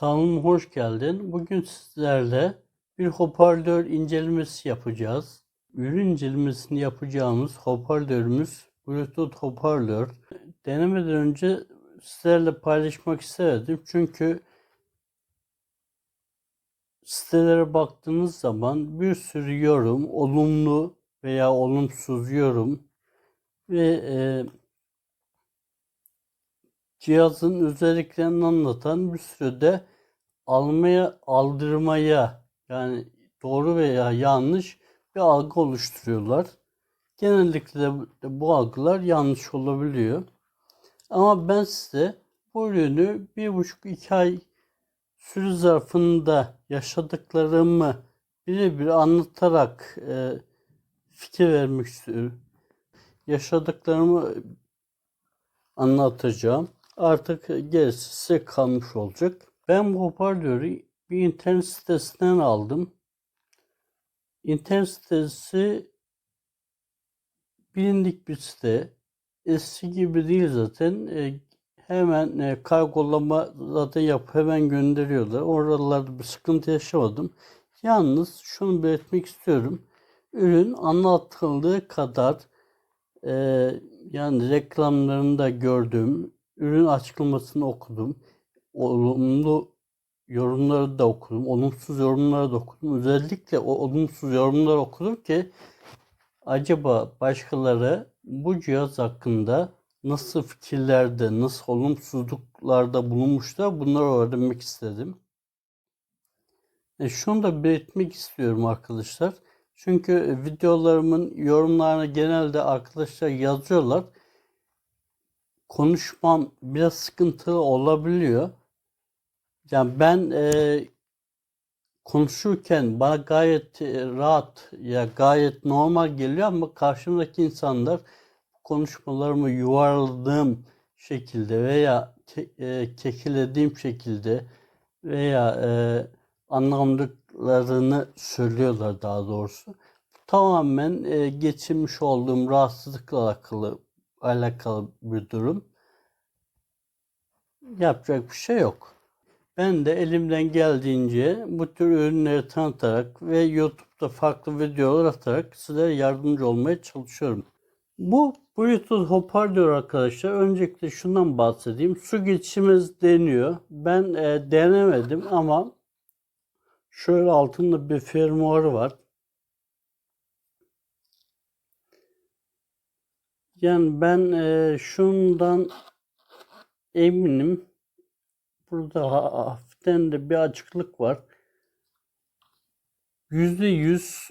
Kanalıma hoş geldin. Bugün sizlerle bir hoparlör incelemesi yapacağız. Ürün incelemesini yapacağımız hoparlörümüz Bluetooth hoparlör. Denemeden önce sizlerle paylaşmak istedim. Çünkü sitelere baktığınız zaman bir sürü yorum, olumlu veya olumsuz yorum ve e, cihazın özelliklerini anlatan bir sürü de almaya, aldırmaya yani doğru veya yanlış bir algı oluşturuyorlar. Genellikle de bu algılar yanlış olabiliyor. Ama ben size bu ürünü bir buçuk iki ay süre zarfında yaşadıklarımı birebir anlatarak e, fikir vermek istiyorum. Yaşadıklarımı anlatacağım. Artık gerisi size kalmış olacak. Ben bu hoparlörü bir internet sitesinden aldım. İnternet sitesi bilindik bir site. Eski gibi değil zaten. E, hemen e, kargolama zaten yap hemen gönderiyorlar. Oralarda bir sıkıntı yaşamadım. Yalnız şunu belirtmek istiyorum. Ürün anlatıldığı kadar e, yani reklamlarında gördüm, ürün açıklamasını okudum, olumlu yorumları da okudum, olumsuz yorumları da okudum. Özellikle o olumsuz yorumları okudum ki acaba başkaları bu cihaz hakkında nasıl fikirlerde, nasıl olumsuzluklarda bulunmuşlar bunları öğrenmek istedim. E şunu da belirtmek istiyorum arkadaşlar. Çünkü videolarımın yorumlarına genelde arkadaşlar yazıyorlar. Konuşmam biraz sıkıntılı olabiliyor. Yani ben e, konuşurken bana gayet e, rahat ya gayet normal geliyor ama karşımdaki insanlar konuşmalarımı yuvarladığım şekilde veya ke, e, kekelediğim şekilde veya e, anlamlıklarını söylüyorlar daha doğrusu. Tamamen e, geçirmiş olduğum rahatsızlıkla alakalı alakalı bir durum. Yapacak bir şey yok. Ben de elimden geldiğince bu tür ürünleri tanıtarak ve YouTube'da farklı videolar atarak sizlere yardımcı olmaya çalışıyorum. Bu Bluetooth hoparlör arkadaşlar. Öncelikle şundan bahsedeyim. Su geçişimiz deniyor. Ben e, denemedim ama şöyle altında bir firmware var. Yani ben e, şundan eminim. Burada hafiften de bir açıklık var. Yüzde yüz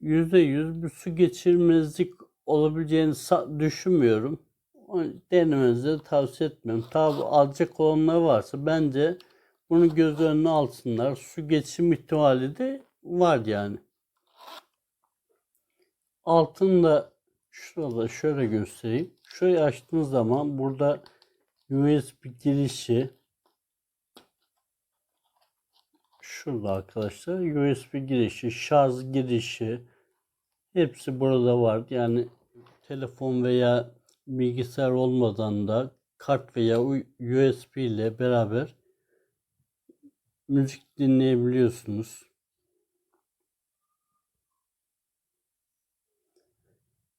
yüzde yüz bir su geçirmezlik olabileceğini düşünmüyorum. Denemenizi de tavsiye etmiyorum. Tabi alacak olanlar varsa bence bunu göz önüne alsınlar. Su geçim ihtimali de var yani. Altında şurada şöyle göstereyim. Şurayı açtığınız zaman burada USB girişi şurada arkadaşlar USB girişi, şarj girişi hepsi burada var. Yani telefon veya bilgisayar olmadan da kart veya USB ile beraber müzik dinleyebiliyorsunuz.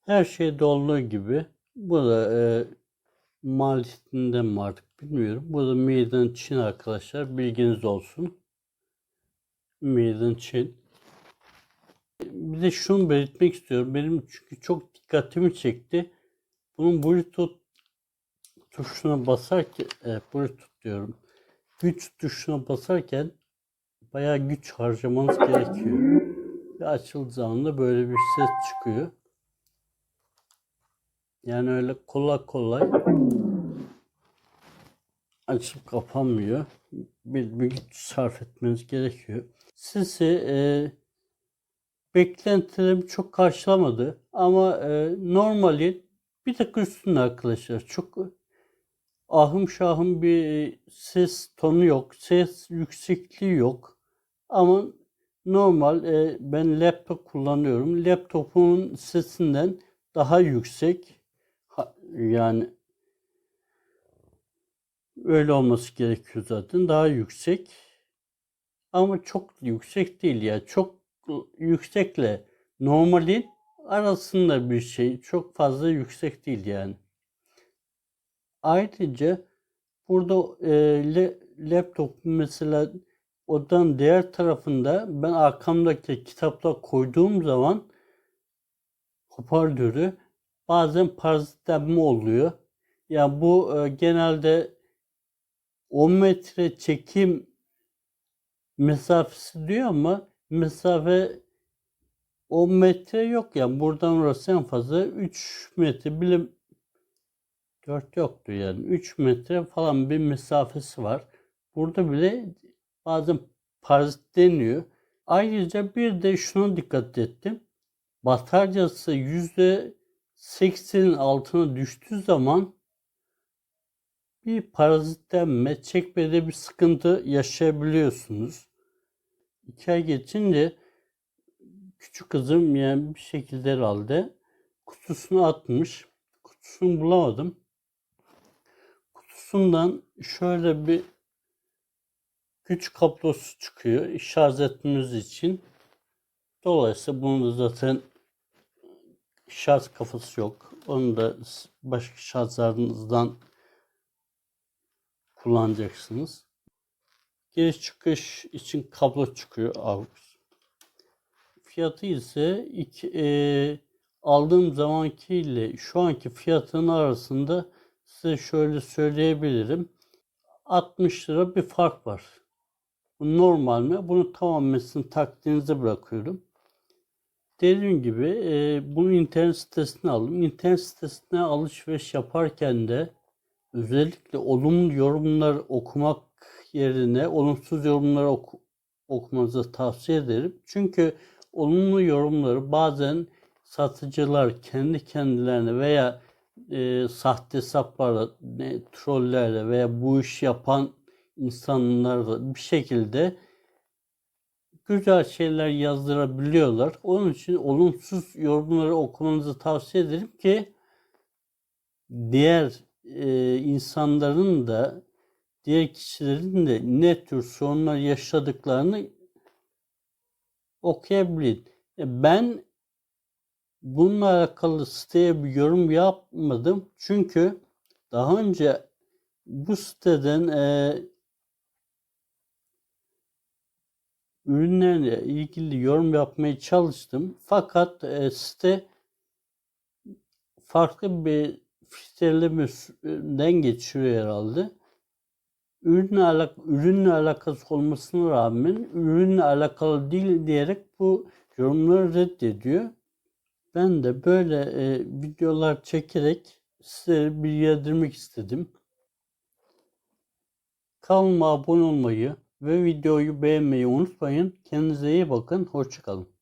Her şeyde olduğu gibi bu da e, maliyetinden mi artık bilmiyorum. Bu da Made in Çin arkadaşlar. Bilginiz olsun. Made in Çin. Bir de şunu belirtmek istiyorum. Benim çünkü çok dikkatimi çekti. Bunun Bluetooth tuşuna basarken, e, Bluetooth diyorum. Güç tuşuna basarken bayağı güç harcamanız gerekiyor. Ve açıldığı zaman da böyle bir ses çıkıyor. Yani öyle kolay kolay açıp kapanmıyor. Bir, bir güç sarf etmeniz gerekiyor. Sizi e, beklentilerim çok karşılamadı ama e, normali bir tık üstünde arkadaşlar. Çok ahım şahım bir ses tonu yok. Ses yüksekliği yok. Ama normal e, ben laptop kullanıyorum. Laptopumun sesinden daha yüksek yani Öyle olması gerekiyor zaten. Daha yüksek. Ama çok yüksek değil ya. Çok yüksekle normalin arasında bir şey. Çok fazla yüksek değil yani. Ayrıca burada e, laptop mesela odanın diğer tarafında ben arkamdaki kitaplar koyduğum zaman hoparlörü bazen parazitlenme oluyor. Yani bu e, genelde 10 metre çekim mesafesi diyor ama mesafe 10 metre yok yani buradan orası en fazla 3 metre bile 4 yoktu yani 3 metre falan bir mesafesi var. Burada bile bazen parazitleniyor. Ayrıca bir de şuna dikkat ettim. Bataryası %80'in altına düştüğü zaman bir parazitlenme, çekmede bir sıkıntı yaşayabiliyorsunuz. İki ay geçince küçük kızım yani bir şekilde herhalde kutusunu atmış. Kutusunu bulamadım. Kutusundan şöyle bir güç kablosu çıkıyor şarj etmemiz için. Dolayısıyla bunun da zaten şarj kafası yok. Onu da başka şarjlarınızdan kullanacaksınız. Giriş çıkış için kablo çıkıyor AUX. Fiyatı ise iki, e, aldığım zamanki ile şu anki fiyatının arasında size şöyle söyleyebilirim. 60 lira bir fark var. Bu normal mi? Bunu tamamen sizin takdirinize bırakıyorum. Dediğim gibi e, bunu internet sitesine aldım. İnternet sitesine alışveriş yaparken de özellikle olumlu yorumlar okumak yerine olumsuz yorumları oku, okumanızı tavsiye ederim. Çünkü olumlu yorumları bazen satıcılar kendi kendilerine veya e, sahte hesaplarla, ne, trollerle veya bu iş yapan insanlarla bir şekilde güzel şeyler yazdırabiliyorlar. Onun için olumsuz yorumları okumanızı tavsiye ederim ki diğer e, insanların da diğer kişilerin de ne tür sorunlar yaşadıklarını okuyabilin. E, ben bununla alakalı siteye bir yorum yapmadım. Çünkü daha önce bu siteden e, ürünlerle ilgili yorum yapmaya çalıştım. Fakat e, site farklı bir filtrelemeden geçiyor herhalde. Ürünle, alak ürünle alakası olmasına rağmen ürünle alakalı değil diyerek bu yorumları reddediyor. Ben de böyle e, videolar çekerek size bilgilendirmek istedim. Kanalıma abone olmayı ve videoyu beğenmeyi unutmayın. Kendinize iyi bakın. Hoşçakalın.